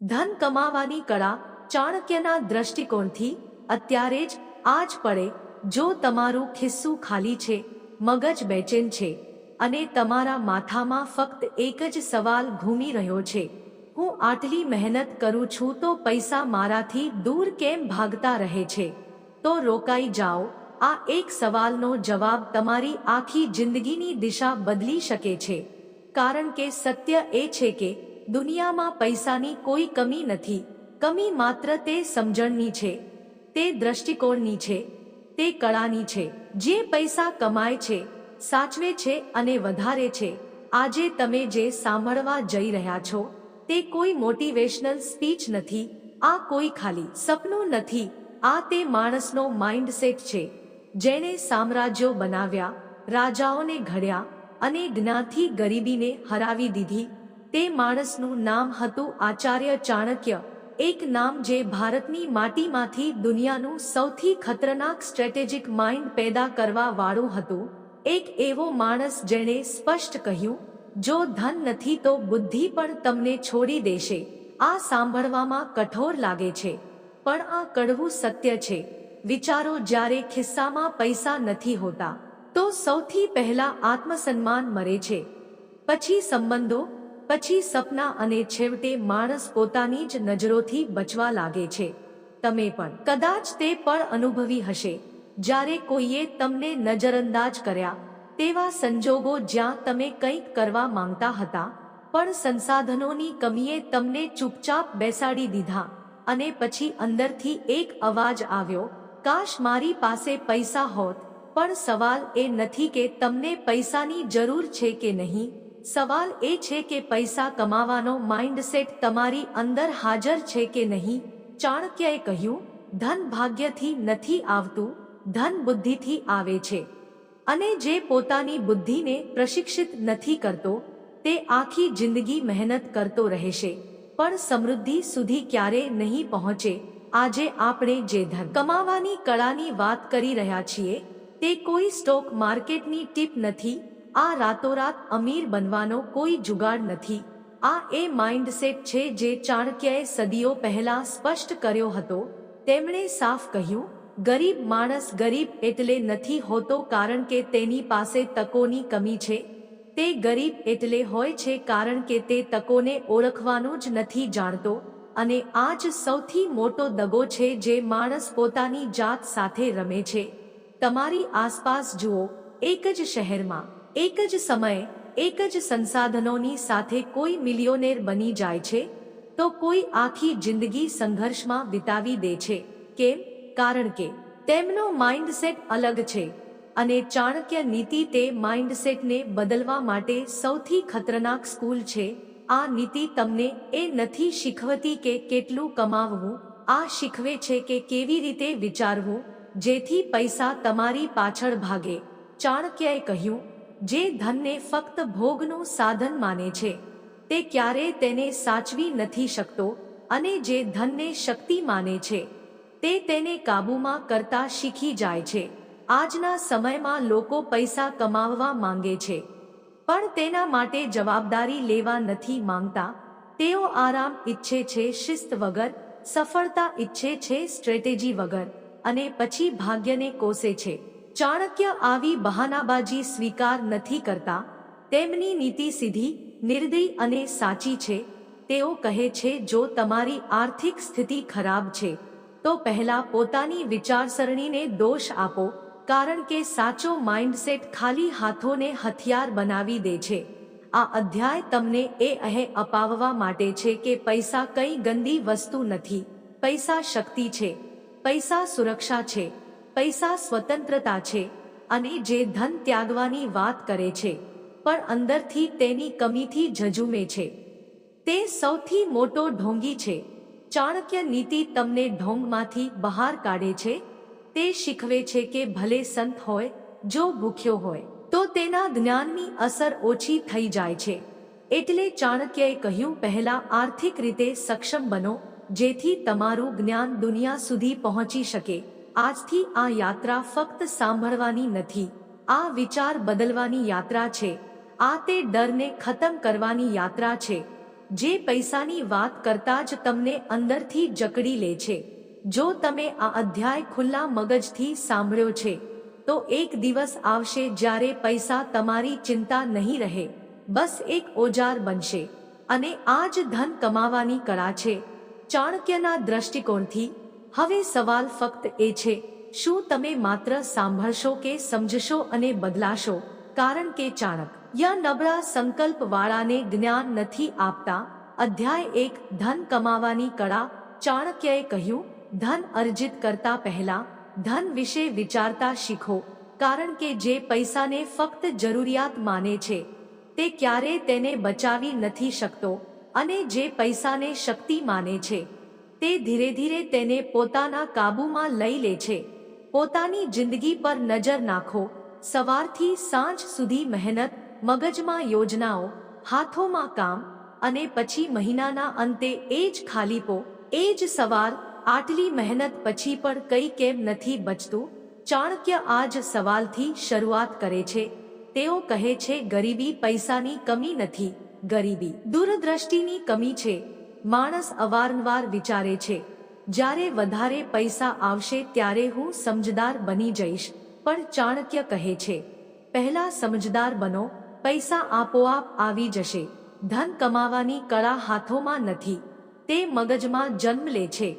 ધન કમાવાની કળા ચાણક્યના દ્રષ્ટિકોણથી અત્યારે જ આજ પડે જો તમારું ખિસ્સું ખાલી છે, મગજ બેચેન છે અને તમારા માથામાં ફક્ત એક જ સવાલ ઘૂમી રહ્યો છે, હું આટલી મહેનત કરું છું તો પૈસા મારાથી દૂર કેમ ભાગતા રહે છે? તો રોકાઈ જાઓ, આ એક સવાલનો જવાબ તમારી આખી જિંદગીની દિશા બદલી શકે છે. કારણ કે સત્ય એ છે કે દુનિયામાં પૈસાની કોઈ કમી નથી. કમી માત્ર તે સમજણની છે, તે દ્રષ્ટિકોણની છે, તે કળાની છે. જે પૈસા કમાય છે, સાચવે છે અને વધારે છે. આજે તમે જે સાંભળવા જઈ રહ્યા છો, તે કોઈ મોટિવેશનલ સ્પીચ નથી, આ કોઈ ખાલી સપનું નથી. આ તે માણસનો માઇન્ડસેટ છે, જેણે સામ્રાજ્યો બનાવ્યા, રાજાઓને ઘડ્યા અને જ્ઞાથી ગરીબીને હરાવી દીધી. તે માણસનું નામ હતું આચાર્ય ચાણક્ય, એક નામ જે ભારતની માટીમાંથી દુનિયાનું સૌથી ખતરનાક સ્ટ્રેટેજિક માઇન્ડ પેદા કરવા વાળું હતું, એક એવો માણસ જેણે સ્પષ્ટ કહ્યું, જો ધન નથી તો બુદ્ધિ પણ તમને છોડી દેશે. આ સાંભળવામાં કઠોર લાગે છે, પણ આ કડવું સત્ય છે. વિચારો જ્યારે ખિસ્સામાં પૈસા નથી હોતા, તો સૌથી પહેલા આત્મસન્માન મરે છે. પછી સંબંધો પછી સપના અને છેવટે માણસ પોતાની જ નજરોથી બચવા લાગે છે. તમે પણ કદાચ તે પણ અનુભવી હશે. જ્યારે કોઈએ તમને નજરઅંદાજ કર્યા, તેવા સંજોગો જ્યાં તમે કંઈક કરવા માંગતા હતા, પણ સંસાધનોની કમીએ તમને ચૂપચાપ બેસાડી દીધા અને પછી અંદરથી એક અવાજ આવ્યો, કાશ મારી પાસે પૈસા હોત, પણ સવાલ એ નથી કે તમને પૈસાની જરૂર છે કે નહીં. સવાલ એ છે કે પૈસા કમાવાનો માઇન્ડસેટ તમારી અંદર હાજર છે કે નહીં? ચાણક્યએ કહ્યું, ધન ભાગ્યથી નથી આવતું, ધન બુદ્ધિથી આવે છે. અને જે પોતાની બુદ્ધિને પ્રશિક્ષિત નથી કરતો, તે આખી જિંદગી મહેનત કરતો રહેશે. પણ સમૃદ્ધિ સુધી ક્યારે નહીં પહોંચે? આજે આપણે જે ધન કમાવાની કળાની વાત કરી રહ્યા છીએ, તે કોઈ સ્ટોક માર્કેટની ટીપ નથી આ રાતોરાત અમીર બનવાનો કોઈ જુગાડ નથી. આ એ માઇન્ડસેટ છે જે ચાણક્યએ સદીઓ પહેલા સ્પષ્ટ કર્યો હતો. તેમણે સાફ કહ્યું, ગરીબ માણસ ગરીબ એટલે નથી હોતો કારણ કે તેની પાસે તકોની કમી છે. તે ગરીબ એટલે હોય છે કારણ કે તે તકોને ઓળખવાનું જ નથી જાણતો. અને આ જ સૌથી મોટો દગો છે જે માણસ પોતાની જાત સાથે રમે છે. તમારી આસપાસ જુઓ, એક જ શહેરમાં એક જ સમયે એક જ સંસાધનોની સાથે કોઈ મિલિયોનેર બની જાય છે, તો કોઈ આખી જિંદગી સંઘર્ષમાં વિતાવી દે છે. કેમ? કારણ કે તેમનો માઇન્ડસેટ અલગ છે અને ચાણક્ય નીતિ તે માઇન્ડસેટને બદલવા માટે સૌથી ખતરનાક સ્કૂલ છે. આ નીતિ તમને એ નથી શીખવતી કે કેટલું કમાવવું, આ શીખવે છે કે કેવી રીતે વિચારવું, જેથી પૈસા તમારી પાછળ ભાગે. ચાણક્યએ કહ્યું જે ધનને ફક્ત ભોગનું સાધન માને છે, તે ક્યારેય તેને સાચવી નથી શકતો અને જે ધનને શક્તિ માને છે, તે તેને કાબૂમાં કરતા શીખી જાય છે. આજના સમયમાં લોકો પૈસા કમાવવા માંગે છે, પણ તેના માટે જવાબદારી લેવા નથી માંગતા. તેઓ આરામ ઈચ્છે છે, શિસ્ત વગર, સફળતા ઈચ્છે છે, સ્ટ્રેટેજી વગર અને પછી ભાગ્યને કોસે છે. ચાણક્ય આવી બહાનાબાજી સ્વીકાર નથી કરતા, તેમની નીતિ સીધી, નિર્દયી અને સાચી છે, તેઓ કહે છે, જો તમારી આર્થિક સ્થિતિ ખરાબ છે, તો પહેલા પોતાની વિચારસરણીને દોષ આપો, કારણ કે સાચો માઇન્ડસેટ ખાલી હાથોને હથિયાર બનાવી દે છે. આ અધ્યાય તમને એ અહે અપાવવા માટે છે કે પૈસા કઈ ગંદી વસ્તુ નથી, પૈસા શક્તિ છે, પૈસા સુરક્ષા છે પૈસા સ્વતંત્રતા છે અને જે ધન ત્યાગવાની વાત કરે છે, પણ અંદરથી તેની કમીથી ઝઝુમે છે. તે સૌથી મોટો ઢોંગી છે. ચાણક્ય નીતિ તમને ઢોંગમાંથી બહાર કાઢે છે. તે શીખવે છે કે ભલે સંત હોય, જો ભૂખ્યો હોય, તો તેના જ્ઞાનની અસર ઓછી થઈ જાય છે. એટલે ચાણક્યએ કહ્યું, પહેલા આર્થિક રીતે સક્ષમ બનો, જેથી તમારું જ્ઞાન દુનિયા સુધી પહોંચી શકે. આજથી આ યાત્રા ફક્ત સાંભળવાની નથી. આ વિચાર બદલવાની યાત્રા છે. આ તે ડરને ખતમ કરવાની યાત્રા છે. જે પૈસાની વાત કરતા જ તમને અંદરથી જકડી લે છે. જો તમે આ અધ્યાય ખુલ્લા મગજથી સાંભળ્યો છે, તો એક દિવસ આવશે જ્યારે પૈસા તમારી ચિંતા નહીં રહે. બસ એક ઓજાર બનશે. અને આ જ ધન કમાવાની કળા છે. ચાણક્યના દ્રષ્ટિકોણથી હવે સવાલ ફક્ત એ છે, શું તમે માત્ર સાંભળશો કે સમજશો અને બદલાશો? કારણ કે ચાણક, યા નબળા સંકલ્પ વાળાને જ્ઞાન નથી આપતા? અધ્યાય એક, ધન કમાવાની કળા, ચાણક્યએ કહ્યું, ધન અર્જિત કરતા પહેલા, ધન વિશે વિચારતા શીખો, કારણ કે જે પૈસાને ફક્ત જરૂરિયાત માને છે, તે ક્યારેય તેને બચાવી નથી શકતો અને જે પૈસાને શક્તિ માને છે તે ધીરે ધીરે તેને પોતાના કાબૂમાં લઈ લે છે. પોતાની જિંદગી પર નજર નાખો. સવારથી સાંજ સુધી મહેનત, મગજમાં યોજનાઓ, હાથોમાં કામ અને પછી મહિનાના અંતે એ જ ખાલીપો એ જ સવાર, આટલી મહેનત પછી પણ કઈ કેમ નથી બચતું? ચાણક્ય આ જ સવાલથી શરૂઆત કરે છે. તેઓ કહે છે, ગરીબી પૈસાની કમી નથી. ગરીબી દૂરદ્રષ્ટિની કમી છે. માણસ અવારનવાર વિચારે છે, જ્યારે વધારે પૈસા આવશે ત્યારે હું સમજદાર બની જઈશ. પણ ચાણક્ય કહે છે, પહેલા સમજદાર બનો, પૈસા આપોઆપ આવી જશે. ધન કમાવાની કળા હાથોમાં નથી. તે મગજમાં જન્મ લે છે.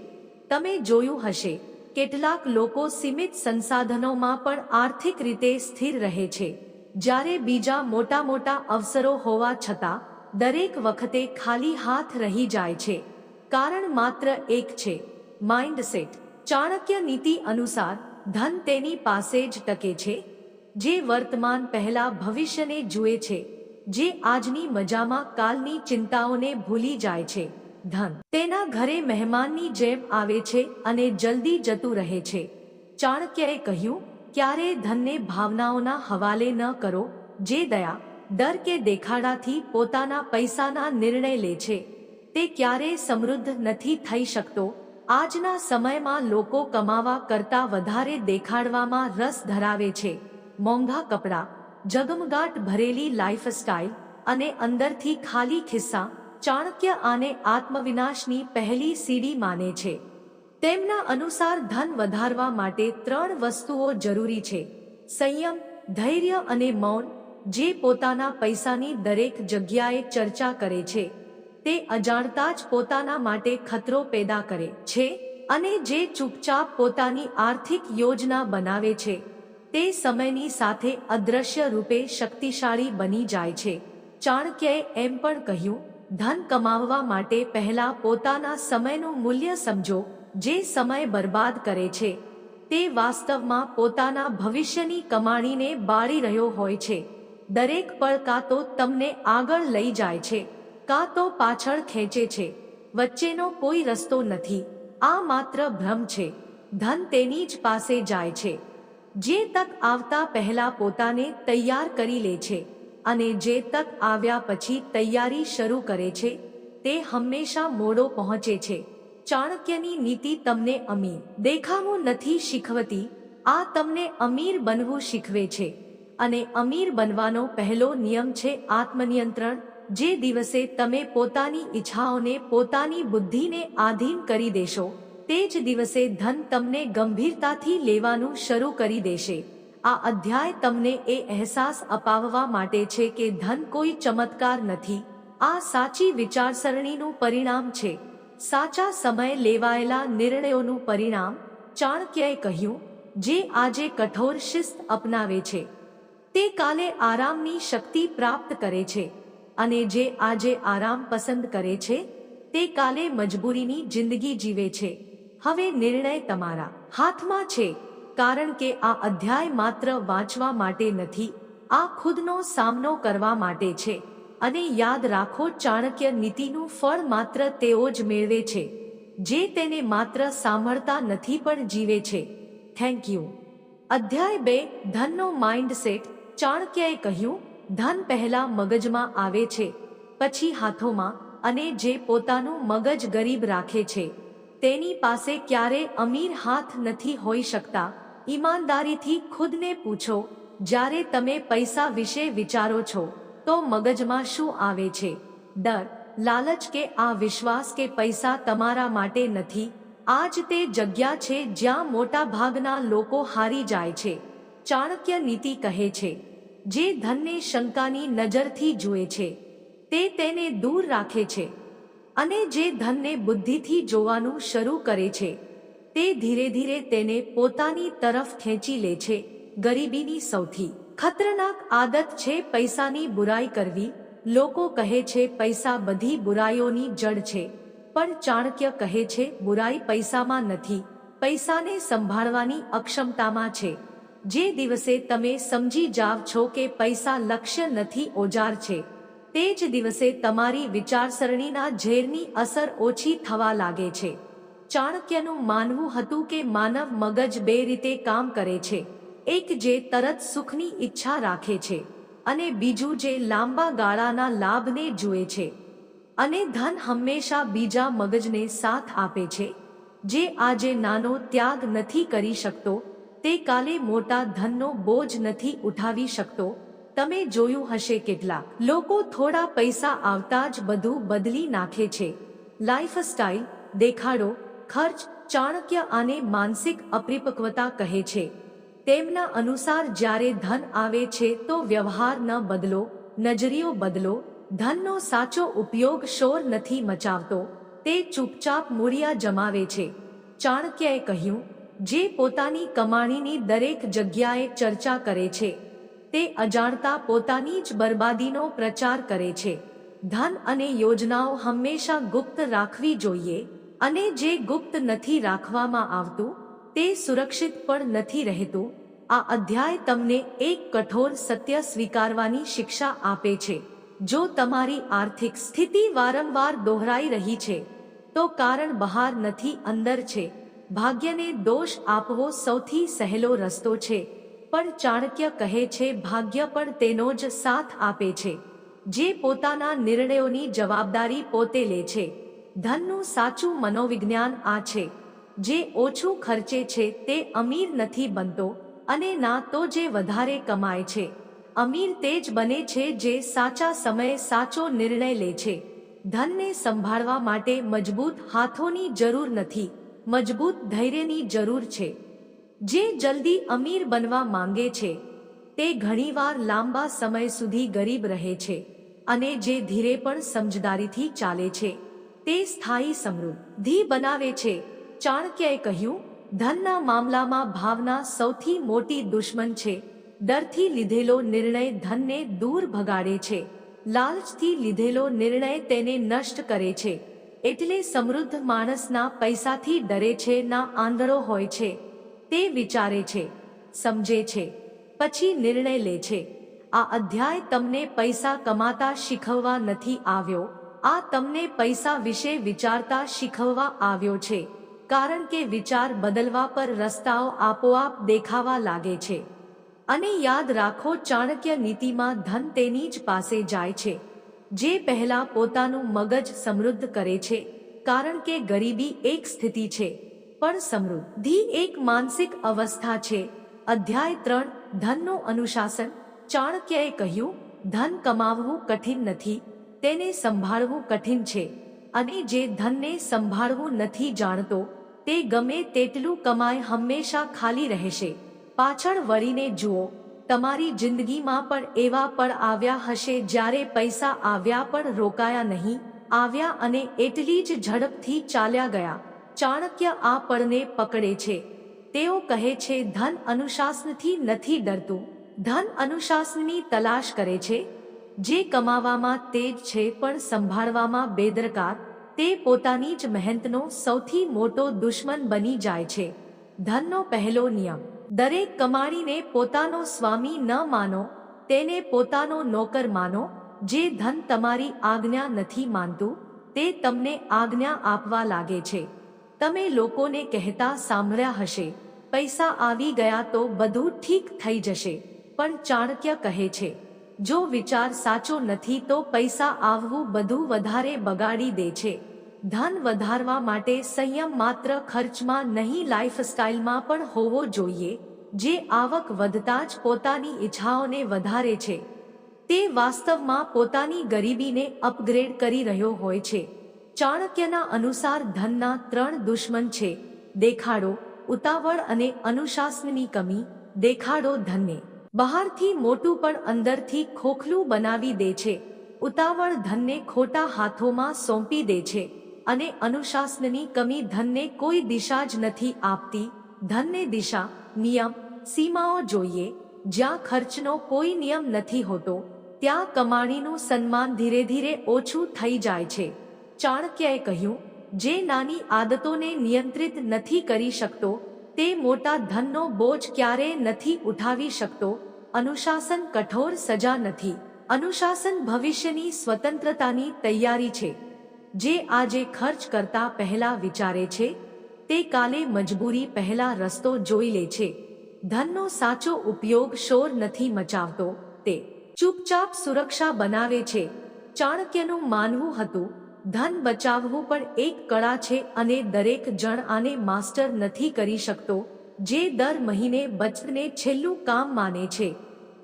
તમે જોયું હશે, કેટલાક લોકો સીમિત સંસાધનોમાં પણ આર્થિક રીતે સ્થિર રહે છે. જ્યારે બીજા મોટા મોટા અવસરો હોવા છતાં દરેક વખતે ખાલી હાથ રહી જાય છે. કારણ માત્ર એક છે. માઇન્ડસેટ ચાણક્ય નીતિ અનુસાર ધન તેની પાસે જ ટકે છે. જે વર્તમાન પહેલા ભવિષ્યને જુએ છે. જે આજની મજામાં કાલની ચિંતાઓને ભૂલી જાય છે. ધન. તેના ઘરે મહેમાનની જેમ આવે છે અને જલ્દી જતું રહે છે. ચાણક્યએ કહ્યું, ક્યારે ધનને ભાવનાઓના હવાલે ન કરો, જે દયા ડર કે દેખાડાથી પોતાના પૈસાના નિર્ણય લે છે. તે ક્યારેય સમૃદ્ધ નથી થઈ શકતો. આજના સમયમાં લોકો કમાવા કરતા વધારે દેખાડવામાં રસ ધરાવે છે. મોંઘા કપડાં જગમગાટ ભરેલી લાઇફસ્ટાઇલ અને અંદરથી ખાલી ખિસ્સા ચાણક્ય આને આત્મવિનાશની પહેલી સીડી માને છે. તેમના અનુસાર ધન વધારવા માટે ત્રણ વસ્તુઓ જરૂરી છે. સંયમ, ધૈર્ય અને મૌન જે પોતાના પૈસાની દરેક જગ્યાએ ચર્ચા કરે છે. તે અજાણતા જ પોતાના માટે ખતરો પેદા કરે છે અને જે ચૂપચાપ પોતાની આર્થિક યોજના બનાવે છે, તે સમયની સાથે અદ્રશ્ય રૂપે શક્તિશાળી બની જાય છે. ચાણક્યએ એમ પણ કહ્યું, ધન કમાવવા માટે પહેલા પોતાના સમયનું મૂલ્ય સમજો, જે સમય બરબાદ કરે છે. તે વાસ્તવમાં પોતાના ભવિષ્યની કમાણીને બાળી રહ્યો હોય છે. દરેક પળ કાં તો તમને આગળ લઈ જાય છે, કાં તો પાછળ ખેંચે છે, વચ્ચેનો કોઈ રસ્તો નથી, આ માત્ર ભ્રમ છે, ધન તેની જ પાસે જાય છે. જે તક આવતા પહેલા પોતાને તૈયાર કરી લે છે અને જે તક આવ્યા પછી તૈયારી શરૂ કરે છે, તે હંમેશા મોડો પહોંચે છે. ચાણક્યની નીતિ તમને અમીર દેખાવું નથી શીખવતી, આ તમને અમીર બનવું શીખવે છે. અને અમીર બનવાનો પહેલો નિયમ છે આત્મનિયંત્રણ, જે દિવસે તમે પોતાની ઈચ્છાઓને પોતાની બુદ્ધિને આધીન કરી દેશો, તે જ દિવસે ધન તમને ગંભીરતાથી લેવાનું શરૂ કરી દેશે. આ અધ્યાય તમને એ અહેસાસ અપાવવા માટે છે કે ધન કોઈ ચમત્કાર નથી. આ સાચી વિચારસરણીનું પરિણામ છે. સાચા સમય લેવાયેલા નિર્ણયોનું પરિણામ, ચાણક્યએ કહ્યું, જે આજે કઠોર શિસ્ત અપનાવે છે. તે કાલે આરામની શક્તિ પ્રાપ્ત કરે છે અને જે આજે આરામ પસંદ કરે છે, તે કાલે મજબૂરીની જિંદગી જીવે છે. હવે નિર્ણય તમારા હાથમાં છે, કારણ કે આ અધ્યાય માત્ર વાંચવા માટે નથી, આ ખુદનો સામનો કરવા માટે છે અને યાદ રાખો ચાણક્ય નીતિનું ફળ માત્ર તેઓ જ મેળવે છે, જે તેને માત્ર સાંભળતા નથી પણ જીવે છે. થેન્ક યુ અધ્યાય બે, ધનનો માઇન્ડસેટ ચાણક્યએ કહ્યું, ધન પહેલા મગજમાં આવે છે, પછી હાથોમાં અને જે પોતાનું મગજ ગરીબ રાખે છે, તેની પાસે ક્યારે અમીર હાથ નથી હોઈ શકતા. ઈમાનદારીથી ખુદને પૂછો, જ્યારે તમે પૈસા વિશે વિચારો છો, તો મગજમાં શું આવે છે? ડર, લાલચ કે આ વિશ્વાસ કે પૈસા તમારા માટે નથી? આ જ તે જગ્યા છે જ્યાં મોટાભાગના લોકો હારી જાય છે. ચાણક્ય નીતિ કહે છે જે ધનને શંકાની નજરથી જુએ છે, તે તેને દૂર રાખે છે અને જે ધનને બુદ્ધિથી જોવાનું શરૂ કરે છે, તે ધીરે ધીરે તેને પોતાની તરફ ખેંચી લે છે. ગરીબીની સૌથી ખતરનાક આદત છે પૈસાની બુરાઈ કરવી. લોકો કહે છે પૈસા બધી બુરાઈઓની જડ છે, પણ ચાણક્ય કહે છે બુરાઈ પૈસામાં નથી. પૈસાને સંભાળવાની અક્ષમતામાં છે. જે દિવસે તમે સમજી જાવ છો કે પૈસા લક્ષ્ય નથી ઓજાર છે, તે જ દિવસે તમારી વિચારસરણીના ઝેરની અસર ઓછી થવા લાગે છે. ચાણક્યનું માનવું હતું કે માનવ મગજ બે રીતે કામ કરે છે, એક જે તરત સુખની ઈચ્છા રાખે છે અને બીજું જે લાંબા ગાળાના લાભને જુએ છે. અને ધન હંમેશા બીજા મગજને સાથ આપે છે, જે આજે નાનો ત્યાગ નથી કરી શકતો તે કાલે મોટા ધનનો બોજ નથી ઉઠાવી શકતો. તમે જોયું હશે કેટલા લોકો થોડા પૈસા આવતા જ બધું બદલી નાખે છે. લાઇફસ્ટાઇલ દેખાડો, ખર્ચ, ચાણક્ય આને માનસિક અપરિપક્વતા કહે છે. તેમના અનુસાર જ્યારે ધન આવે છે તો વ્યવહાર ન બદલો, નજરીઓ બદલો, ધનનો સાચો ઉપયોગ શોર નથી મચાવતો. તે ચૂપચાપ મૂળિયા જમાવે છે. ચાણક્યએ કહ્યું જે પોતાની કમાણીની દરેક જગ્યાએ ચર્ચા કરે છે. તે અજાણતા પોતાની જ બરબાદીનો પ્રચાર કરે છે. ધન અને યોજનાઓ હંમેશા ગુપ્ત રાખવી જોઈએ અને જે ગુપ્ત નથી રાખવામાં આવતું, તે સુરક્ષિત પણ નથી રહેતું. આ અધ્યાય તમને એક કઠોર સત્ય સ્વીકારવાની શિક્ષા આપે છે. જો તમારી આર્થિક સ્થિતિ વારંવાર દોહરાઈ રહી છે, તો કારણ બહાર નથી, અંદર છે. ભાગ્યને દોષ આપવો સૌથી સહેલો રસ્તો છે. પણ ચાણક્ય કહે છે, ભાગ્ય પણ તેનો જ સાથ આપે છે. જે પોતાના નિર્ણયોની જવાબદારી પોતે લે છે. ધનનું સાચું મનોવિજ્ઞાન આ છે. જે ઓછું ખર્ચે છે તે અમીર નથી બનતો અને ના તો જે વધારે કમાય છે. અમીર તે જ બને છે જે સાચા સમયે સાચો નિર્ણય લે છે. ધનને સંભાળવા માટે મજબૂત હાથોની જરૂર નથી. મજબૂત ધૈર્યની જરૂર છે. જે જલ્દી અમીર બનવા માંગે છે, તે ઘણીવાર લાંબા સમય સુધી ગરીબ રહે છે અને જે ધીરે પણ સમજદારીથી ચાલે છે, તે સ્થાયી સમૃદ્ધિ બનાવે છે. ચાણક્યએ કહ્યું, ધનના મામલામાં ભાવના સૌથી મોટી દુશ્મન છે. ડરથી લીધેલો નિર્ણય ધનને દૂર ભગાડે છે. લાલચથી લીધેલો નિર્ણય તેને નષ્ટ કરે છે. એટલે સમૃદ્ધ માણસના પૈસાથી ડરે છે, ના આંધળો હોય છે, તે વિચારે છે, સમજે છે, પછી નિર્ણય લે છે. આ અધ્યાય તમને પૈસા કમાતા શીખવવા નથી આવ્યો, આ તમને પૈસા વિશે વિચારતા શીખવવા આવ્યો છે, કારણ કે વિચાર બદલવા પર રસ્તાઓ આપોઆપ દેખાવા લાગે છે. અને યાદ રાખો, ચાણક્ય નીતિમાં ધન તેની જ પાસે જાય છે. જે પહેલા પોતાનું મગજ સમૃદ્ધ કરે છે, કારણ કે ગરીબી એક સ્થિતિ છે, પણ સમૃદ્ધિ એક માનસિક અવસ્થા છે. અધ્યાય ત્રણ, ધનનું અનુશાસન. ચાણક્યએ કહ્યું, ધન કમાવવું કઠિન નથી, તેને સંભાળવું કઠિન છે. અને જે ધનને સંભાળવું નથી જાણતો, તે ગમે તેટલું કમાય હંમેશા ખાલી રહેશે. પાછળ વળીને જુઓ તમારી જિંદગીમાં પણ એવા પળ આવ્યા હશે જ્યારે પૈસા આવ્યા પણ રોકાયા નહીં. આવ્યા અને એટલી જ ઝડપથી ચાલ્યા ગયા. ચાણક્ય આ પળને પકડે છે. તેઓ કહે છે, ધન અનુશાસનથી નથી ડરતું. ધન અનુશાસનની તલાશ કરે છે. જે કમાવામાં તેજ છે પણ સંભાળવામાં બેદરકાર. તે પોતાની જ મહેનતનો સૌથી મોટો દુશ્મન બની જાય છે. ધનનો પહેલો નિયમ. દરેક કમાણીને પોતાનો સ્વામી ન માનો, તેને પોતાનો નોકર માનો, જે ધન તમારી આજ્ઞા નથી માનતું, તે તમને આજ્ઞા આપવા લાગે છે. તમે લોકોને કહેતા સાંભળ્યા હશે, પૈસા આવી ગયા તો બધું ઠીક થઈ જશે, પણ ચાણક્ય કહે છે, જો વિચાર સાચો નથી તો પૈસા આવવું બધું વધારે બગાડી દે છે. ધન વધારવા માટે સંયમ માત્ર ખર્ચમાં નહીં લાઈફસ્ટાઈલમાં પણ હોવો જોઈએ. જે આવક વધતા જ પોતાની ઈચ્છાઓને વધારે છે. તે વાસ્તવમાં પોતાની ગરીબીને અપગ્રેડ કરી રહ્યો હોય છે. ચાણક્યના અનુસાર ધનના ત્રણ દુશ્મન છે. દેખાડો, ઉતાવળ અને અનુશાસનની કમી. દેખાડો ધનને. બહારથી મોટું પણ અંદરથી ખોખલું બનાવી દે છે. ઉતાવળ ધનને ખોટા હાથોમાં સોંપી દે છે. અને અનુશાસનની કમી ધનને કોઈ દિશા જ નથી આપતી. ધનને દિશા, નિયમ, સીમાઓ જોઈએ. જ્યાં ખર્ચનો કોઈ નિયમ નથી હોતો, ત્યાં કમાણીનું સન્માન ધીરે ધીરે ઓછું થઈ જાય છે. ચાણક્યએ કહ્યું, જે નાની આદતોને નિયંત્રિત નથી કરી શકતો, તે મોટા ધનનો બોજ ક્યારેય નથી ઉઠાવી શકતો. અનુશાસન કઠોર સજા નથી. અનુશાસન ભવિષ્યની સ્વતંત્રતાની તૈયારી છે. જે આજે ખર્ચ કરતા પહેલા વિચારે છે, તે કાલે મજબૂરી પહેલા રસ્તો જોઈ લે છે. ધનનો સાચો ઉપયોગ શોર નથી મચાવતો, તે ચૂપચાપ સુરક્ષા બનાવે છે. ચાણક્યનું માનવું હતું, ધન બચાવવું પણ એક કળા છે અને દરેક જણ આને માસ્ટર નથી કરી શકતો, જે દર મહિને બચતને છેલ્લું કામ માને છે.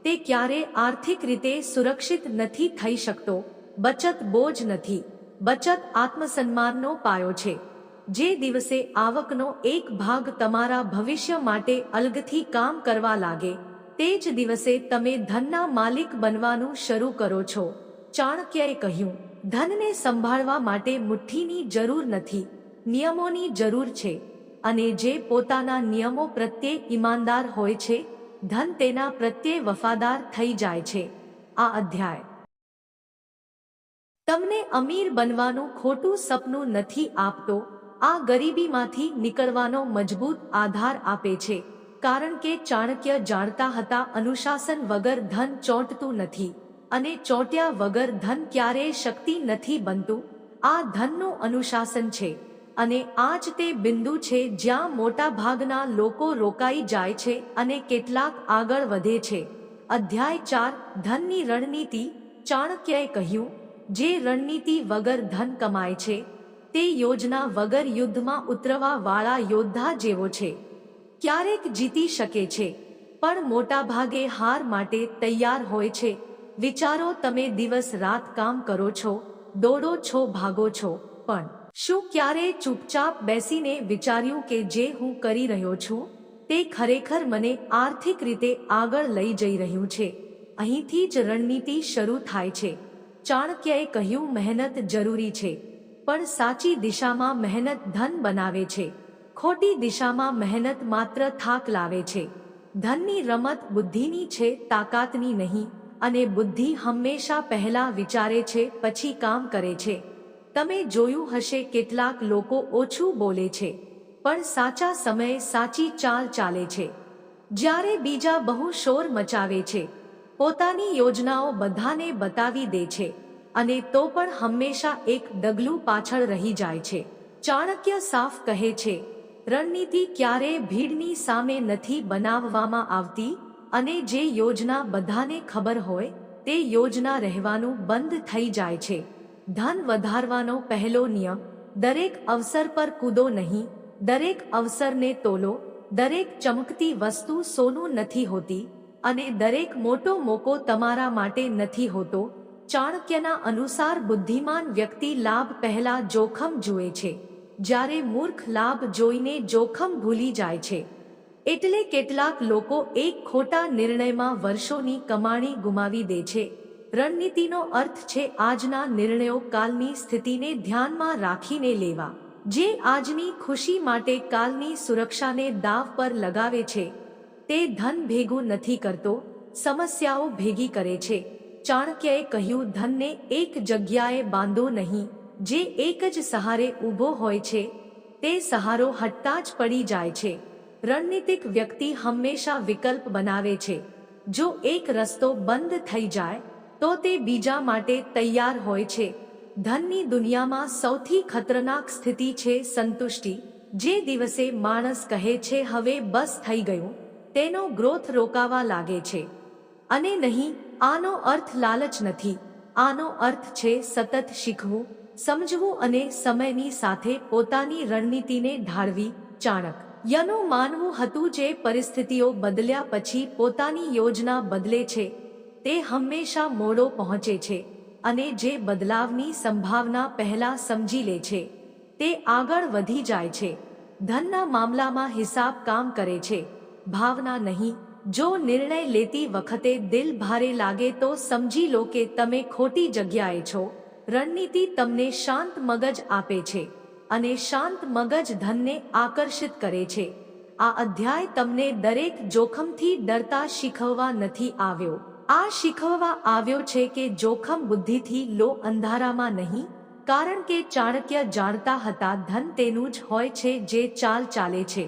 તે ક્યારે આર્થિક રીતે સુરક્ષિત નથી થઈ શકતો, બચત બોજ નથી. બચત આત્મસન્માનનો પાયો છે. જે દિવસે આવકનો એક ભાગ તમારા ભવિષ્ય માટે અલગથી કામ કરવા લાગે, તે જ દિવસે તમે ધનના માલિક બનવાનું શરૂ કરો છો. ચાણક્યએ કહ્યું, ધનને સંભાળવા માટે મુઠ્ઠીની જરૂર નથી, નિયમોની જરૂર છે. અને જે પોતાના નિયમો પ્રત્યે ઈમાનદાર હોય છે, ધન તેના પ્રત્યે વફાદાર થઈ જાય છે. આ અધ્યાય. તમને અમીર બનવાનું ખોટું સપનું નથી આપતો, આ ગરીબીમાંથી નીકળવાનો મજબૂત આધાર આપે છે, કારણ કે ચાણક્ય જાણતા હતા અનુશાસન વગર ધન ચોંટતું નથી, અને ચોંટ્યા વગર ધન ક્યારેય શક્તિ નથી બનતું, આ ધનનું અનુશાસન છે, અને આ જ તે બિંદુ છે જ્યાં મોટાભાગના લોકો રોકાઈ જાય છે અને કેટલાક આગળ વધે છે, અધ્યાય ચાર ધનની રણનીતિ ચાણક્યએ કહ્યું જે રણનીતિ વગર ધન કમાય છે, તે યોજના વગર યુદ્ધમાં ઉતરવા વાળા યોદ્ધા જેવો છે. ક્યારેક જીતી શકે છે, પણ મોટાભાગે હાર માટે તૈયાર હોય છે. વિચારો તમે દિવસ રાત કામ કરો છો, દોડો છો, ભાગો છો, પણ શું ક્યારે ચૂપચાપ બેસીને વિચાર્યું કે જે હું કરી રહ્યો છું, તે ખરેખર મને આર્થિક રીતે આગળ લઈ જઈ રહ્યું છે. અહીંથી જ રણનીતિ શરૂ થાય છે. ચાણક્યએ કહ્યું, મહેનત જરૂરી છે, પણ સાચી દિશામાં મહેનત ધન બનાવે છે. ખોટી દિશામાં મહેનત માત્ર થાક લાવે છે. ધનની રમત બુદ્ધિની છે, તાકાતની નહીં, અને બુદ્ધિ હંમેશા પહેલા વિચારે છે, પછી કામ કરે છે. તમે જોયું હશે, કેટલાક લોકો ઓછું બોલે છે, પણ સાચા સમયે સાચી ચાલ ચાલે છે. જ્યારે બીજા બહુ શોર મચાવે છે પોતાની યોજનાઓ બધાને બતાવી દે છે અને તો પણ હંમેશા એક ડગલું પાછળ રહી જાય છે. ચાણક્ય સાફ કહે છે, રણનીતિ ક્યારેય ભીડની સામે નથી બનાવવામાં આવતી અને જે યોજના બધાને ખબર હોય તે યોજના રહેવાનું બંધ થઈ જાય છે. ધન વધારવાનો પહેલો નિયમ, દરેક અવસર પર કૂદો નહીં, દરેક અવસરને તોલો, દરેક ચમકતી વસ્તુ સોનું નથી હોતી અને દરેક મોટો મોકો તમારા માટે નથી હોતો. ચાણક્યના અનુસાર બુદ્ધિમાન વ્યક્તિ લાભ પહેલા જોખમ જુએ છે. જ્યારે મૂર્ખ લાભ જોઈને જોખમ ભૂલી જાય છે. એટલે કેટલાક લોકો એક ખોટા નિર્ણયમાં વર્ષોની કમાણી ગુમાવી દે છે. રણનીતિનો અર્થ છે આજના નિર્ણયો કાલની સ્થિતિને ધ્યાનમાં રાખીને લેવા. જે આજની ખુશી માટે કાલની સુરક્ષાને દાવ પર લગાવે છે. તે ધન ભેગું નથી કરતો, સમસ્યાઓ ભેગી કરે છે. ચાણક્યએ કહ્યું, ધનને એક જગ્યાએ બાંધો નહીં, જે એક જ સહારે ઊભો હોય છે, તે સહારો હટતા જ પડી જાય છે. રણનીતિક વ્યક્તિ હંમેશા વિકલ્પ બનાવે છે. જો એક રસ્તો બંધ થઈ જાય, તો તે બીજા માટે તૈયાર હોય છે. ધનની દુનિયામાં સૌથી ખતરનાક સ્થિતિ છે સંતુષ્ટિ. જે દિવસે માણસ કહે છે, હવે બસ થઈ ગયું તેનો ગ્રોથ રોકાવા લાગે છે. અને નહીં, આનો અર્થ લાલચ નથી. આનો અર્થ છે સતત શીખવું, સમજવું અને સમયની સાથે પોતાની રણનીતિને ઢાળવી, ચાણક. યનું માનવું હતું જે પરિસ્થિતિઓ બદલ્યા પછી પોતાની યોજના બદલે છે, તે હંમેશા મોડો પહોંચે છે અને જે બદલાવની સંભાવના પહેલા સમજી લે છે, તે આગળ વધી જાય છે. ધનના મામલામાં હિસાબ કામ કરે છે. ભાવના નહીં. જો નિર્ણય લેતી વખતે દિલ ભારે લાગે તો સમજી લો કે તમે ખોટી જગ્યાએ છો. રણનીતિ તમને શાંત મગજ આપે છે અને શાંત મગજ ધનને આકર્ષિત કરે છે. આ અધ્યાય તમને દરેક જોખમથી ડરતા શીખવવા નથી આવ્યો. આ શીખવવા આવ્યો છે કે જોખમ બુદ્ધિથી લો અંધારામાં નહીં, કારણ કે ચાણક્ય જાણતા હતા ધન તેનું જ હોય છે જે ચાલ ચાલે છે.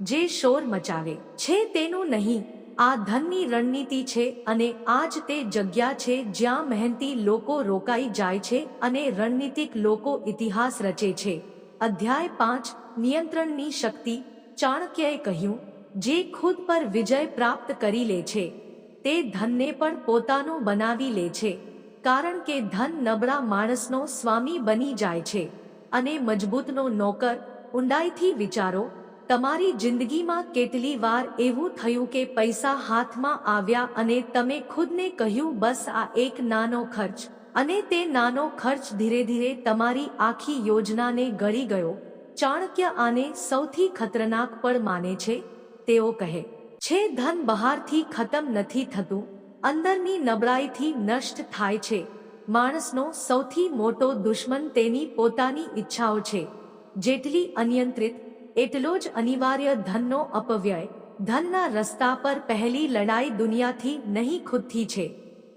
જે શોર મચાવે છે તેનું નહીં. આ ધનની રણનીતિ છે અને આ જ તે જગ્યા છે જ્યાં મહેનતી લોકો રોકાઈ જાય છે અને રણનીતિક લોકો ઇતિહાસ રચે છે. અધ્યાય પાંચ, નિયંત્રણની શક્તિ. ચાણક્યએ કહ્યું, જે ખુદ પર વિજય પ્રાપ્ત કરી લે છે, તે ધનને પણ પોતાનું બનાવી લે છે, કારણ કે ધન નબળા માણસનો સ્વામી બની જાય છે અને મજબૂતનો નોકર ઊંડાઈથી વિચારો તમારી જિંદગીમાં કેટલી વાર એવું થયું કે પૈસા હાથમાં આવ્યા અને તમે ખુદને કહ્યું, બસ આ એક નાનો ખર્ચ. અને તે નાનો ખર્ચ ધીરે ધીરે તમારી આખી યોજનાને ગળી ગયો. ચાણક્ય આને સૌથી ખતરનાક પણ માને છે, તેઓ કહે, છે, ધન બહારથી ખતમ નથી થતું. અંદરની નબળાઈથી નષ્ટ થાય છે. માણસનો સૌથી મોટો દુશ્મન તેની પોતાની ઈચ્છાઓ છે. જેટલી અનિયંત્રિત એટલો જ અનિવાર્ય ધનનો અપવ્યય. ધનના રસ્તા પર પહેલી લડાઈ દુનિયાથી નહીં ખુદથી છે.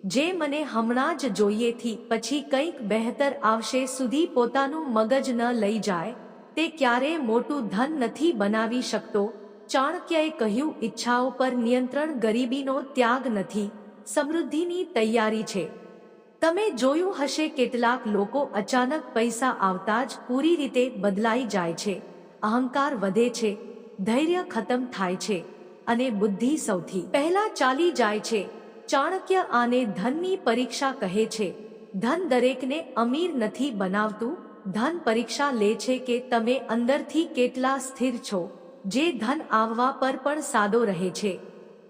જે મને હમણાં જ જોઈએથી પછી કંઈક બહેતર આવશે સુધી પોતાનું મગજ ન લઈ જાય, તે ક્યારેય મોટું ધન નથી બનાવી શકતો. ચાણક્યએ કહ્યું, ઈચ્છાઓ પર નિયંત્રણ ગરીબીનો ત્યાગ નથી, સમૃદ્ધિની તૈયારી છે. તમે જોયું હશે કેટલાક લોકો અચાનક પૈસા આવતા જ પૂરી રીતે બદલાઈ જાય છે. અહંકાર વધે છે, ધૈર્ય ખતમ થાય છે અને બુદ્ધિ સૌથી પહેલા ચાલી જાય છે. ચાણક્ય આને ધનની પરીક્ષા કહે છે. ધન દરેકને અમીર નથી બનાવતું. ધન પરીક્ષા લે છે કે તમે અંદરથી કેટલા સ્થિર છો, જે ધન આવવા પર પણ સાદો રહે છે.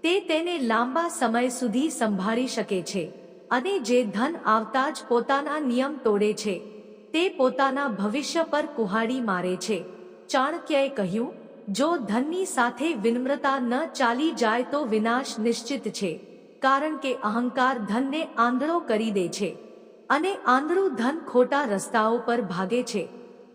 તે તેને લાંબા સમય સુધી સંભાળી શકે છે અને જે ધન આવતા જ પોતાના નિયમ તોડે છે, તે પોતાના ભવિષ્ય પર કુહાડી મારે છે. ચાણક્યએ કહ્યું, જો ધનની સાથે વિનમ્રતા ન ચાલી જાય તો વિનાશ નિશ્ચિત છે, કારણ કે અહંકાર ધનને આંધળો કરી દે છે અને આંધળું ધન ખોટા રસ્તાઓ પર ભાગે છે.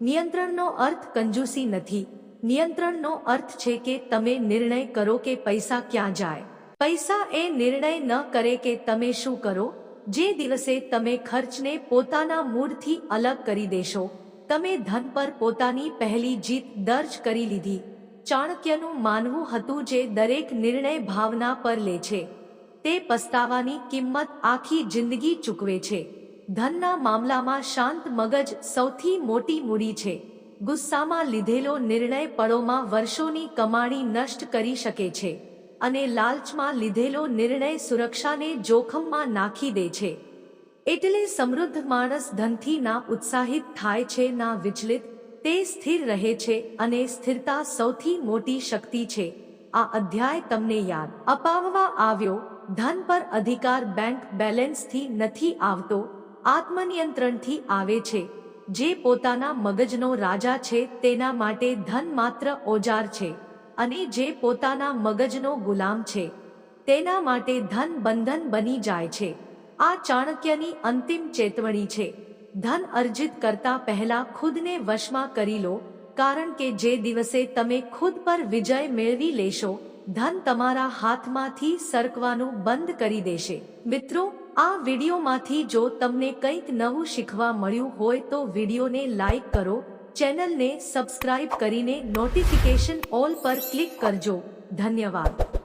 નિયંત્રણનો અર્થ કંજૂસી નથી. નિયંત્રણનો અર્થ છે કે તમે નિર્ણય કરો કે પૈસા ક્યાં જાય. પૈસા એ નિર્ણય ન કરે કે તમે શું કરો. જે દિવસે તમે ખર્ચને પોતાના મૂડથી અલગ કરી દેશો તમે ધન પર પોતાની પહેલી જીત દર્જ કરી લીધી. ચાણક્યનું માનવું હતું જે દરેક નિર્ણય ભાવના પર લે છે. તે પસ્તાવાની કિંમત આખી જિંદગી ચૂકવે છે. ધનના મામલામાં શાંત મગજ સૌથી મોટી મૂડી છે. ગુસ્સામાં લીધેલો નિર્ણય પળોમાં વર્ષોની કમાણી નષ્ટ કરી શકે છે. અને લાલચમાં લીધેલો નિર્ણય સુરક્ષાને જોખમમાં નાખી દે છે. એટલે સમૃદ્ધ માણસ ધનથી ના ઉત્સાહિત થાય છે, ના વિચલિત, તે સ્થિર રહે છે અને સ્થિરતા સૌથી મોટી શક્તિ છે. આ અધ્યાય તમને યાદ. અપાવવા આવ્યો, ધન પર અધિકાર બેંક બેલેન્સથી નથી આવતો, આત્મનિયંત્રણથી આવે છે. જે પોતાના મગજનો રાજા છે, તેના માટે ધન માત્ર ઓજાર છે અને જે પોતાના મગજનો ગુલામ છે, તેના માટે ધન બંધન બની જાય છે. આ ચાણક્યની અંતિમ ચેતવણી છે. ધન અર્જિત કરતા પહેલા ખુદને વશમાં કરી લો, કારણ કે જે દિવસે તમે ખુદ પર વિજય મેળવી લેશો, ધન તમારા હાથમાંથી સરકવાનું બંધ કરી દેશે. મિત્રો, આ વિડીયોમાંથી જો તમને કંઈક નવું શીખવા મળ્યું હોય તો વિડીયોને લાઈક કરો, ચેનલને સબસ્ક્રાઇબ કરીને નોટિફિકેશન ઓલ પર ક્લિક કરજો. ધન્યવાદ.